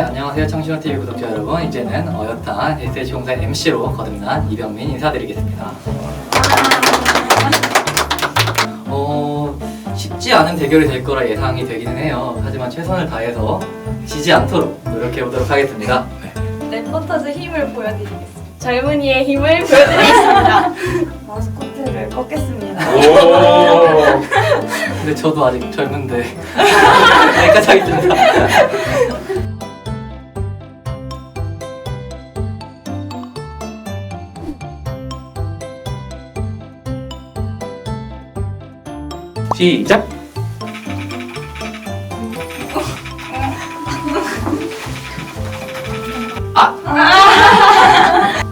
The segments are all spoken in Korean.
안녕하세요 청신호TV 구독자 여러분 이제는 어엿한 SH 공사 MC로 거듭난 이병민 인사드리겠습니다 어, 쉽지 않은 대결이 될 거라 예상이 되기는 해요 하지만 최선을 다해서 지지 않도록 노력해 보도록 하겠습니다 네. 레포터즈 힘을 보여드리겠습니다. 젊은이의 힘을 보여드리겠습니다. 마스코트를 꺾겠습니다. 오. 근데 저도 아직 젊은데 여기까지 하겠습니다 시작.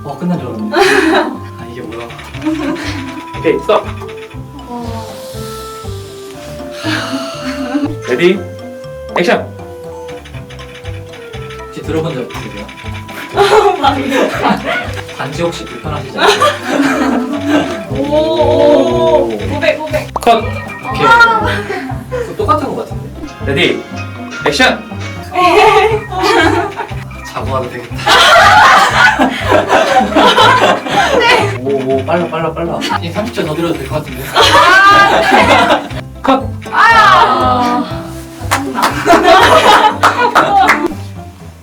어 끝난 줄 알았네 아 이게 뭐야 오케이, 스톱. 레디. 액션. 혹시 들어본 적 있으세요? 반지 혹시 불편하시지 않아요? 오, 고백, 고백. 컷. 오케이 그거 똑같은 것 같은데 레디. 액션. 자고 와도 되겠다. 오, 오, 빨라, 빨라, 빨라. 이 30초 더 들어도 될 것 같은데. 컷.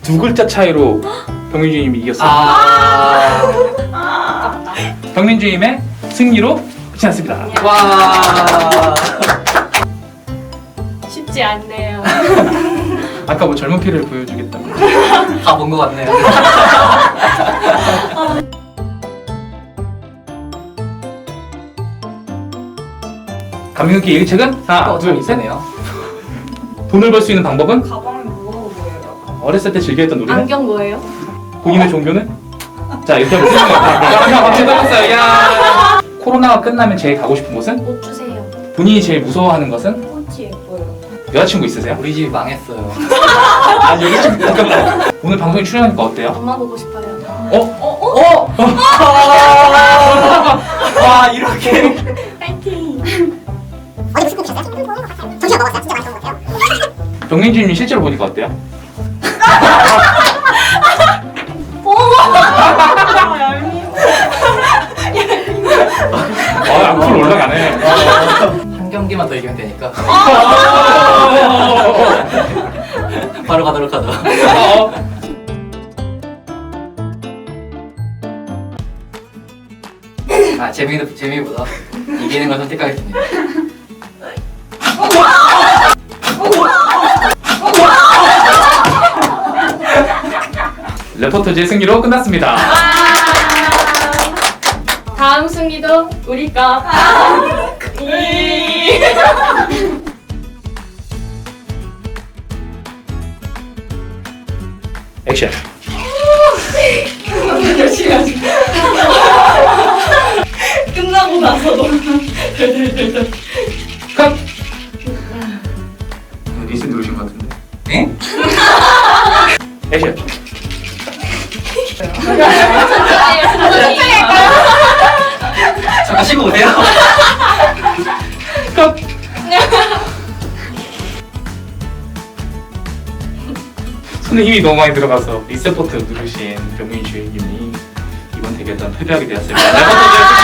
두 글자 차이로 병민주님이 이겼어요. 아, 병민주님의 승리로 끝이 났습니다. 와. 쉽지 않네요. 아까 뭐 젊은 피를 보여주겠다고. 다 본 것 같네요. 감명기 일책은 하나, 어, 둘, 좀 셋. 이상해요. 돈을 벌 수 있는 방법은 가방이 무거워 보여요. 어렸을 때 즐겨했던 노래는 안경 뭐예요? 본인의 종교는? 자 이렇게 것 같아요. 야, 박수 받았어요. 야. 코로나가 끝나면 제일 가고 싶은 곳은? 옷 주세요. 본인이 제일 무서워하는 것은? 꽃이 예뻐요. 여자친구 있으세요? 우리 집이 망했어요. 아 여자친구 잠깐만. 오늘 방송에 출연하니까 어때요? 엄마 보고 싶어요. 어? 어? 와, 이렇게. 파이팅. 어디 무슨 꿈이셨어요? 정신을 먹었어요. 진짜 많이 먹은 것 같아요. 병민주님이 실제로 보니까 어때요? 한 경기만 더 이기면 되니까. 바로 가도록 하죠. 어. 아, 재미도, 재미보다 이기는 걸 선택하겠습니다. 레포터즈의 승리로 끝났습니다. 다음 승리도 우리가. 액 션. 열심히 하시. 끝나고 나서도. 컷. 리스 누르신 것 같은데. 네? 액션. 잠깐 쉬고 오세요. 컷. 손에 힘이 너무 많이 들어가서 리셋 버튼 누르신 병민 주인님이 이번 대결에서 패배하게 되었습니다. 레포터즈의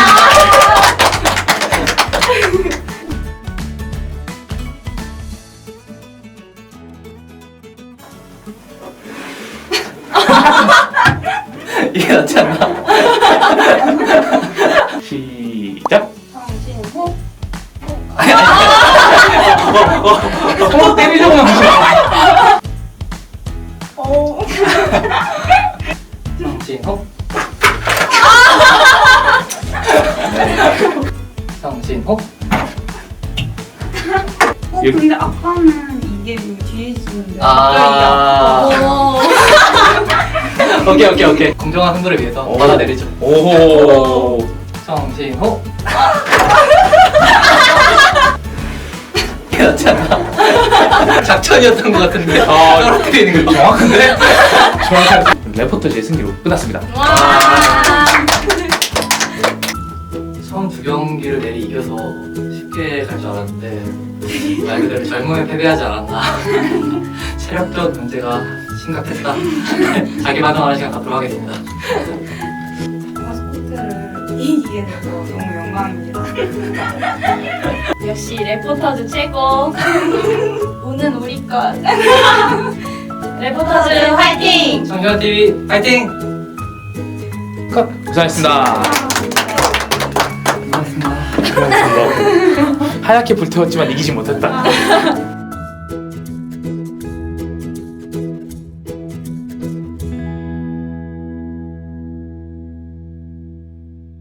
이게 낫지 않나? 손 때리려고만 하시네. 오. 정신호. 정신호. 어, 근데 아까는 이게 뒤에 있었는데. 아. 오. 오케이 오케이 오케이. 공정한 승부를 위해서 오. 받아내리죠. 오호. 정신호. 않나? 작전이었던 것 같은데. 아, 떨어뜨리는 거. 정확한데? 정확한. 레포터즈의 승리로 끝났습니다. 와. 처음 두 경기를 내리 이겨서 쉽게 갈 줄 알았는데 말 그대로 젊음에 패배하지 않았나 체력적 문제가 심각했다. 자기 반성하는 시간 갖도록 하겠습니다. 이기게 돼서 너무 영광입니다. 역시 레포터즈 최고. 오는 우리 것. 레포터즈 화이팅! 정규현 TV 파이팅! 컷! 고생하셨습니다. 고맙습니다. 하얗게 불태웠지만 이기지 못했다.